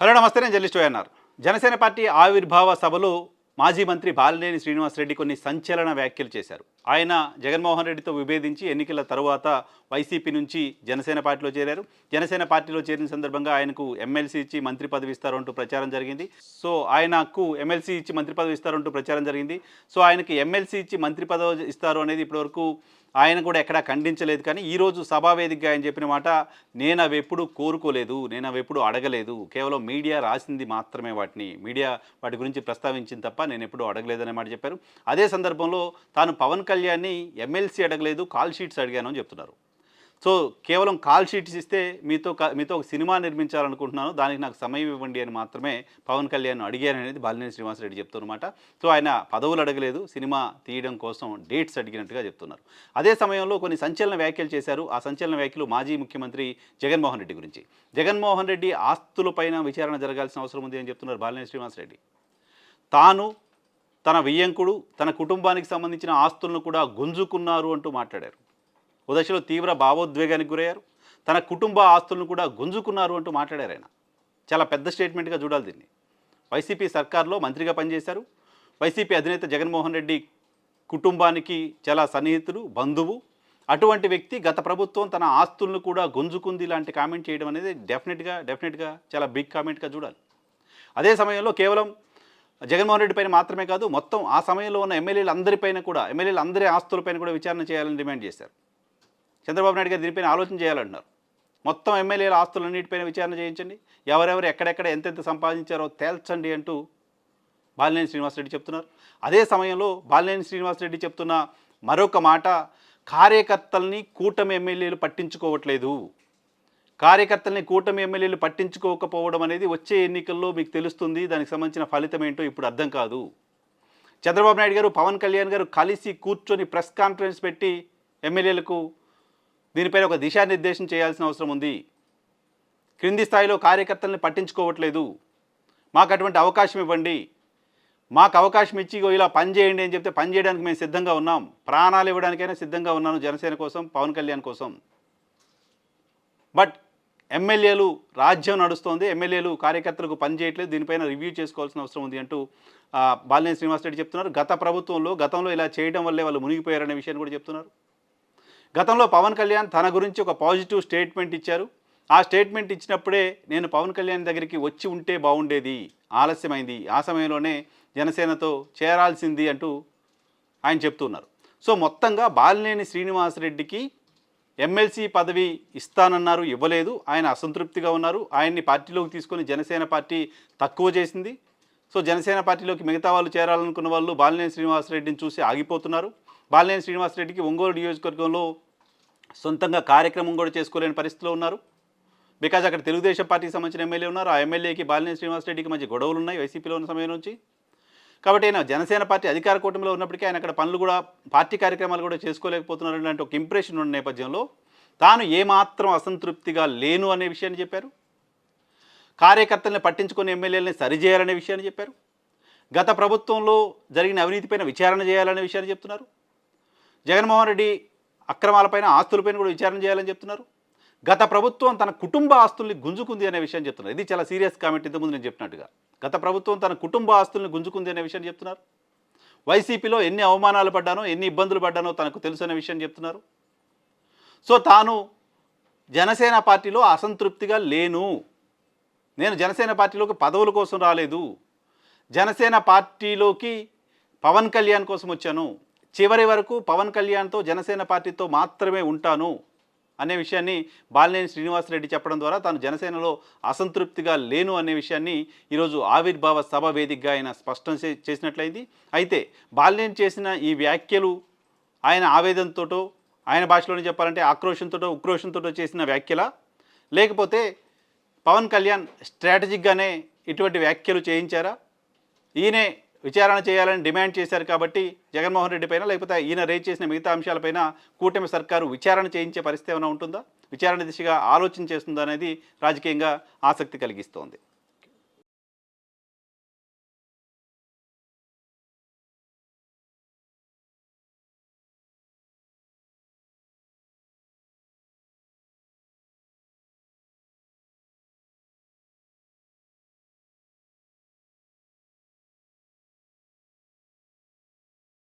Hello నమస్తే నేను journalist అన్నారు జనసేన పార్టీ ఆవిర్భావ సభలో మాజీ మంత్రి బాలినేని శ్రీనివాసరెడ్డి కొన్ని సంచలన వ్యాఖ్యలు చేశారు. ఆయన జగన్మోహన్ రెడ్డితో విభేదించి ఎన్నికల తరువాత వైసీపీ నుంచి జనసేన పార్టీలో చేరారు. జనసేన పార్టీలో చేరిన సందర్భంగా ఆయనకు ఎమ్మెల్సీ ఇచ్చి మంత్రి పదవి ఇస్తారు అంటూ ప్రచారం జరిగింది. సో ఆయనకు ఎమ్మెల్సీ ఇచ్చి మంత్రి పదవి ఇస్తారు అంటూ ప్రచారం జరిగింది. సో ఆయనకి ఎమ్మెల్సీ ఇచ్చి మంత్రి పదవి ఇస్తారు అనేది ఇప్పటివరకు ఆయన కూడా ఎక్కడా ఖండించలేదు. కానీ ఈరోజు సభావేదికగా ఆయన చెప్పిన మాట నేను అవి ఎప్పుడు కోరుకోలేదు. నేను అవి ఎప్పుడు అడగలేదు. కేవలం మీడియా రాసింది మాత్రమే వాటిని. మీడియా వాటి గురించి ప్రస్తావించింది తప్ప నేను ఎప్పుడూ అడగలేదనే మాట చెప్పారు. అదే సందర్భంలో తాను పవన్ కళ్యాణ్ని ఎమ్మెల్సీ అడగలేదు కాల్ షీట్స్ అడిగాను అని చెప్తున్నారు. సో కేవలం కాల్ షీట్స్ ఇస్తే మీతో క- మీతో ఒక సినిమా నిర్మించాలనుకుంటున్నాను దానికి నాకు సమయం ఇవ్వండి అని మాత్రమే పవన్ కళ్యాణ్ అడిగాను అనేది బాలినేని శ్రీనివాసరెడ్డి చెప్తున్నమాట. సో ఆయన పదవులు అడగలేదు సినిమా తీయడం కోసం డేట్స్ అడిగినట్టుగా చెప్తున్నారు. అదే సమయంలో కొన్ని సంచలన వ్యాఖ్యలు చేశారు. ఆ సంచలన వ్యాఖ్యలు మాజీ ముఖ్యమంత్రి జగన్మోహన్ రెడ్డి గురించి. జగన్మోహన్ రెడ్డి ఆస్తులపైన విచారణ జరగాల్సిన అవసరం ఉంది అని చెప్తున్నారు బాలినేని శ్రీనివాసరెడ్డి తాను తన వియ్యంకుడు తన కుటుంబానికి సంబంధించిన ఆస్తులను కూడా గుంజుకున్నారు అంటూ మాట్లాడారు. ఓ దశలో తీవ్ర భావోద్వేగానికి గురయ్యారు. తన కుటుంబ ఆస్తులను కూడా గుంజుకున్నారు అంటూ మాట్లాడారు ఆయన. చాలా పెద్ద స్టేట్మెంట్గా చూడాలి దీన్ని. వైసీపీ సర్కార్లో మంత్రిగా పనిచేశారు. వైసీపీ అధినేత జగన్మోహన్ రెడ్డి కుటుంబానికి చాలా సన్నిహితుడు బంధువు. అటువంటి వ్యక్తి గత ప్రభుత్వం తన ఆస్తులను కూడా గుంజుకుంది లాంటి కామెంట్ చేయడం అనేది డెఫినెట్గా డెఫినెట్గా చాలా బిగ్ కామెంట్గా చూడాలి. అదే సమయంలో కేవలం జగన్మోహన్ రెడ్డి పైన మాత్రమే కాదు మొత్తం ఆ సమయంలో ఉన్న ఎమ్మెల్యేలు అందరిపైన కూడా ఎమ్మెల్యేలు అందరి ఆస్తులపైన కూడా విచారణ చేయాలని డిమాండ్ చేశారు. చంద్రబాబు నాయుడు గారు దీనిపైన ఆలోచన చేయాలంటున్నారు. మొత్తం ఎమ్మెల్యేల ఆస్తులన్నిటిపైన విచారణ చేయించండి. ఎవరెవరు ఎక్కడెక్కడ ఎంతెంత సంపాదించారో తేల్చండి అంటూ బాలినేని శ్రీనివాసరెడ్డి చెప్తున్నారు. అదే సమయంలో బాలినేని శ్రీనివాసరెడ్డి చెప్తున్న మరొక మాట కార్యకర్తల్ని కూటమి ఎమ్మెల్యేలు పట్టించుకోవట్లేదు. కార్యకర్తల్ని కూటమి ఎమ్మెల్యేలు పట్టించుకోకపోవడం అనేది వచ్చే ఎన్నికల్లో మీకు తెలుస్తుంది. దానికి సంబంధించిన ఫలితం ఏంటో ఇప్పుడు అర్థం కాదు. చంద్రబాబు నాయుడు గారు పవన్ కళ్యాణ్ గారు కలిసి కూర్చొని ప్రెస్ కాన్ఫరెన్స్ పెట్టి ఎమ్మెల్యేలకు దీనిపైన ఒక దిశానిర్దేశం చేయాల్సిన అవసరం ఉంది. క్రింది స్థాయిలో కార్యకర్తల్ని పట్టించుకోవట్లేదు. మాకు అటువంటి అవకాశం ఇవ్వండి. మాకు అవకాశం ఇచ్చి ఇలా పని చేయండి అని చెప్తే పని చేయడానికి మేము సిద్ధంగా ఉన్నాం. ప్రాణాలు ఇవ్వడానికైనా సిద్ధంగా ఉన్నాను జనసేన కోసం పవన్ కళ్యాణ్ కోసం. బట్ ఎమ్మెల్యేలు రాజ్యం నడుస్తోంది. ఎమ్మెల్యేలు కార్యకర్తలకు పనిచేయట్లేదు దీనిపైన రివ్యూ చేసుకోవాల్సిన అవసరం ఉంది అంటూ ఆ, బాలినేని శ్రీనివాసరెడ్డి చెప్తున్నారు. గత ప్రభుత్వంలో గతంలో ఇలా చేయడం వల్లే వాళ్ళు మునిగిపోయారనే విషయాన్ని కూడా చెప్తున్నారు. గతంలో పవన్ కళ్యాణ్ తన గురించి ఒక పాజిటివ్ స్టేట్మెంట్ ఇచ్చారు. ఆ స్టేట్మెంట్ ఇచ్చినప్పుడే నేను పవన్ కళ్యాణ్ దగ్గరికి వచ్చి ఉంటే బాగుండేది ఆలస్యమైంది. ఆ సమయంలోనే జనసేనతో చేరాల్సింది అంటూ ఆయన చెప్తున్నారు. సో మొత్తంగా బాలినేని శ్రీనివాసరెడ్డికి ఎమ్మెల్సీ పదవి ఇస్తానన్నారు ఇవ్వలేదు. ఆయన అసంతృప్తిగా ఉన్నారు. ఆయన్ని పార్టీలోకి తీసుకొని జనసేన పార్టీ తక్కువ చేసింది. సో జనసేన పార్టీలోకి మిగతా వాళ్ళు చేరాలనుకున్న వాళ్ళు బాలినేని శ్రీనివాసరెడ్డిని చూసి ఆగిపోతున్నారు. బాలినేని శ్రీనివాసరెడ్డికి ఒంగోలు నియోజకవర్గంలో సొంతంగా కార్యక్రమం కూడా చేసుకోలేని పరిస్థితిలో ఉన్నారు. బికాజ్ అక్కడ తెలుగుదేశం పార్టీకి సంబంధించిన ఎమ్మెల్యే ఉన్నారు. ఆ ఎమ్మెల్యేకి బాలినేని శ్రీనివాసరెడ్డికి మంచి గొడవలు ఉన్నాయి వైసీపీలో ఉన్న సమయం నుంచి. కాబట్టి ఆయన జనసేన పార్టీ అధికార కూటమిలో ఉన్నప్పటికీ ఆయన అక్కడ పనులు కూడా పార్టీ కార్యక్రమాలు కూడా చేసుకోలేకపోతున్నారు లాంటి ఒక ఇంప్రెషన్ ఉన్న నేపథ్యంలో తాను ఏమాత్రం అసంతృప్తిగా లేను అనే విషయాన్ని చెప్పారు. కార్యకర్తల్ని పట్టించుకుని ఎమ్మెల్యేలని సరిచేయాలనే విషయాన్ని చెప్పారు. గత ప్రభుత్వంలో జరిగిన అవినీతిపైన విచారణ చేయాలనే విషయాన్ని చెప్తున్నారు. జగన్మోహన్ రెడ్డి అక్రమాలపైన ఆస్తులపైన కూడా విచారణ చేయాలని చెప్తున్నారు. గత ప్రభుత్వం తన కుటుంబ ఆస్తుల్ని గుంజుకుంది అనే విషయం చెప్తున్నారు. ఇది చాలా సీరియస్ కామెంట్ ఇంతకుముందు నేను చెప్పినట్టుగా. గత ప్రభుత్వం తన కుటుంబ ఆస్తుల్ని గుంజుకుంది అనే విషయం చెప్తున్నారు. వైసీపీలో ఎన్ని అవమానాలు పడ్డానో ఎన్ని ఇబ్బందులు పడ్డానో తనకు తెలుసు అనే విషయం చెప్తున్నారు. సో తాను జనసేన పార్టీలో అసంతృప్తిగా లేను. నేను జనసేన పార్టీలోకి పదవుల కోసం రాలేదు. జనసేన పార్టీలోకి పవన్ కళ్యాణ్ కోసం వచ్చాను. చివరి వరకు పవన్ కళ్యాణ్తో జనసేన పార్టీతో మాత్రమే ఉంటాను. అనే విషయాన్ని బాలినేని శ్రీనివాసరెడ్డి చెప్పడం ద్వారా తాను జనసేనలో అసంతృప్తిగా లేను అనే విషయాన్ని ఈరోజు ఆవిర్భావ సభ వేదికగా ఆయన స్పష్టం చే- చేసినట్లయింది. అయితే బాలినేని చేసిన ఈ వ్యాఖ్యలు ఆయన ఆవేదనతోటో ఆయన భాషలోనే చెప్పాలంటే ఆక్రోషంతో ఉక్రోషంతోటో చేసిన వ్యాఖ్యల? లేకపోతే పవన్ కళ్యాణ్ స్ట్రాటజిక్గానే ఇటువంటి వ్యాఖ్యలు చేయించారా? ఈయనే విచారణ చేయాలని డిమాండ్ చేశారు కాబట్టి జగన్మోహన్ రెడ్డి పైన లేకపోతే ఈయన రేజ్ చేసిన మిగతా అంశాలపైన కూటమి సర్కారు విచారణ చేయించే పరిస్థితి ఏమైనా ఉంటుందా? విచారణ దిశగా ఆలోచన చేస్తుందా అనేది రాజకీయంగా ఆసక్తి కలిగిస్తోంది.